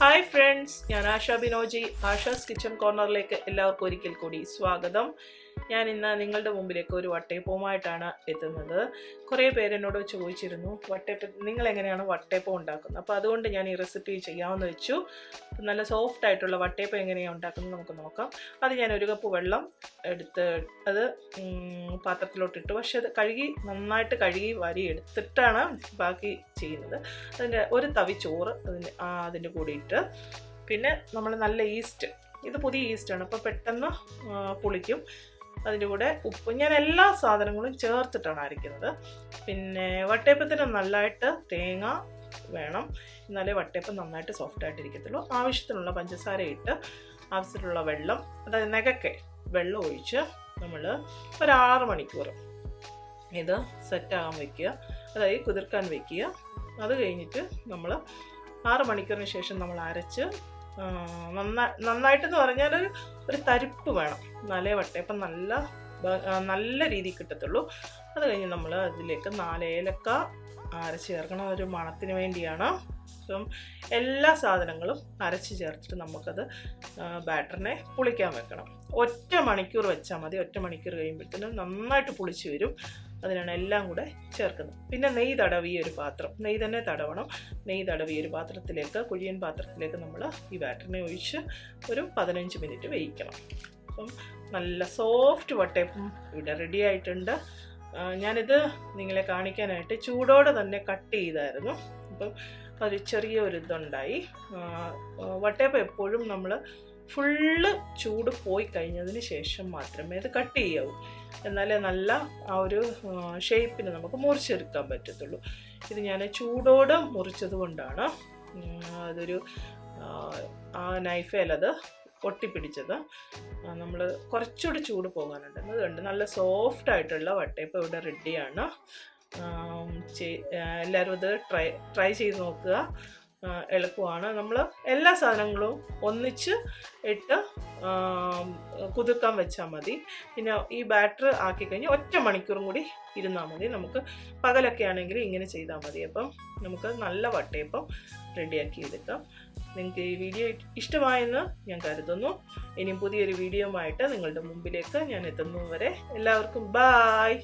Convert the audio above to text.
Hi friends ഞാൻ ആശ Binoji. Asha's kitchen കോർണറിലേക്ക് എല്ലാവർക്കും ഒരിക്കൽ കൂടി സ്വാഗതം. ഞാൻ ഇന്ന് നിങ്ങളുടെ മുമ്പിലേക്ക് ഒരു വട്ടയപ്പവുമായിട്ടാണ് എത്തുന്നത്. കുറേ പേരെന്നോട് ചോദിച്ചിരുന്നു വട്ടയപ്പം നിങ്ങൾ എങ്ങനെയാണ് വട്ടയപ്പം ഉണ്ടാക്കുന്നത്? അപ്പോൾ അതുകൊണ്ട് ഞാൻ ഈ റെസിപ്പി ചെയ്യാമെന്ന് വെച്ചു. നല്ല സോഫ്റ്റ് ആയിട്ടുള്ള വട്ടയപ്പം എങ്ങനെയാണ് ഉണ്ടാക്കുന്നത് നമുക്ക് നോക്കാം. അത് ഞാൻ ഒരു കപ്പ് വെള്ളം എടുത്ത് അത് പാത്രത്തിലോട്ടിട്ടു. പക്ഷേ അത് കഴുകി നന്നായിട്ട് കഴുകി വരി എടുത്തിട്ടാണ് ബാക്കി ചെയ്യുന്നത്. അതിന്റെ ഒരു തവി ചോറ് അതിന് അതിന്റെ കൂടെ ഇട്ട്. പിന്നെ നമ്മൾ നല്ല ഈസ്റ്റ് ഇത് പുതിയ ഈസ്റ്റാണ് അപ്പോൾ പെട്ടെന്ന് പുളിക്കും. അതിന്റെ കൂടെ ഉപ്പ്. ഞാൻ എല്ലാ സാധനങ്ങളും ചേർത്തിട്ടാണ് അരയ്ക്കുന്നത്. പിന്നെ വട്ടയപ്പത്തിന് നല്ലതായിട്ട് തേങ്ങ വേണം. എന്നാലേ വട്ടയപ്പം നന്നായിട്ട് സോഫ്റ്റ് ആയിട്ട് ഇരിക്കത്തുള്ളൂ ആവശ്യത്തിനുള്ള പഞ്ചസാര ഇട്ട് ആവശ്യത്തിനുള്ള വെള്ളം അതായത് നെകക്കെ വെള്ളം ഒഴിച്ച് നമ്മൾ ഒരാറ് മണിക്കൂർ ഇത് സെറ്റാകാൻ വയ്ക്കുക അതായത് കുതിർക്കാൻ വയ്ക്കുക അത് കഴിഞ്ഞിട്ട് നമ്മൾ ആറ് മണിക്കൂറിന് ശേഷം നമ്മൾ അരച്ച് നന്നായിട്ടെന്ന് പറഞ്ഞാൽ ഒരു ഒരു തരിപ്പ് വേണം. എന്നാലേ വട്ടയപ്പം നല്ല നല്ല രീതിയിൽ കിട്ടത്തുള്ളൂ. അത് കഴിഞ്ഞ് നമ്മൾ അതിലേക്ക് നാലേലക്ക അരച്ച് ചേർക്കണം. ഒരു മണത്തിന് വേണ്ടിയാണ്. അപ്പം എല്ലാ സാധനങ്ങളും അരച്ച് ചേർത്തിട്ട് നമുക്കത് ബാറ്ററിനെ പുളിക്കാൻ വെക്കണം. ഒറ്റ മണിക്കൂർ വെച്ചാൽ മതി. ഒറ്റ മണിക്കൂർ കഴിയുമ്പോഴത്തേനും നന്നായിട്ട് പുളിച്ച് വരും. അതിനാണ് എല്ലാം കൂടെ ചേർക്കുന്നത്. പിന്നെ നെയ്യ് തടവിയ ഒരു പാത്രം. നെയ്യ് തന്നെ തടവണം. നെയ്യ് തടവിയ ഒരു പാത്രത്തിലേക്ക് കുഴിയൻ പാത്രത്തിലേക്ക് നമ്മൾ ഈ ബാറ്ററിനെ ഒഴിച്ച് ഒരു പതിനഞ്ച് മിനിറ്റ് വേവിക്കണം. അപ്പം നല്ല സോഫ്റ്റ് വട്ടയപ്പം ഇവിടെ റെഡി ആയിട്ടുണ്ട്. ഞാനിത് നിങ്ങളെ കാണിക്കാനായിട്ട് ചൂടോടെ തന്നെ കട്ട് ചെയ്തായിരുന്നു. അപ്പം ഒരു ചെറിയ ഒരു ഇതുണ്ടായി വട്ടയപ്പം എപ്പോഴും നമ്മൾ ഫുള്ള് ചൂട് പോയി കഴിഞ്ഞതിന് ശേഷം മാത്രമേ അത് കട്ട് ചെയ്യാവൂ. എന്നാലേ നല്ല ആ ഒരു ഷേപ്പിന് നമുക്ക് മുറിച്ചെടുക്കാൻ പറ്റത്തുള്ളൂ. ഇത് ഞാൻ ചൂടോടെ മുറിച്ചത് കൊണ്ടാണ് അതൊരു ആ, നൈഫേലത് ഒട്ടിപ്പിടിച്ചത് നമ്മൾ കുറച്ചുകൂടി ചൂട് പോകാനുണ്ട്. അതുകൊണ്ട് കണ്ട് നല്ല സോഫ്റ്റ് ആയിട്ടുള്ള വട്ടയപ്പം ഇവിടെ റെഡിയാണ് എല്ലാവരും ഇത് ട്രൈ ട്രൈ ചെയ്ത് നോക്കുക. എളുപ്പമാണ്. നമ്മൾ എല്ലാ സാധനങ്ങളും ഒന്നിച്ച് ഇട്ട് കുതിർക്കാൻ വെച്ചാൽ മതി. പിന്നെ ഈ ബാറ്റർ ആക്കി കഴിഞ്ഞ് ഒറ്റ മണിക്കൂറും കൂടി ഇരുന്നാൽ മതി. നമുക്ക് പകലൊക്കെ ആണെങ്കിൽ ഇങ്ങനെ ചെയ്താൽ മതി. അപ്പം നമുക്ക് നല്ല വട്ടയപ്പം റെഡിയാക്കി എടുക്കാം. നിങ്ങൾക്ക് ഈ വീഡിയോ ഇഷ്ടമായെന്ന് ഞാൻ കരുതുന്നു. ഇനി പുതിയൊരു വീഡിയോ ആയിട്ട് നിങ്ങളുടെ മുമ്പിലേക്ക് ഞാൻ എത്തുന്നതുവരെ എല്ലാവർക്കും ബായ്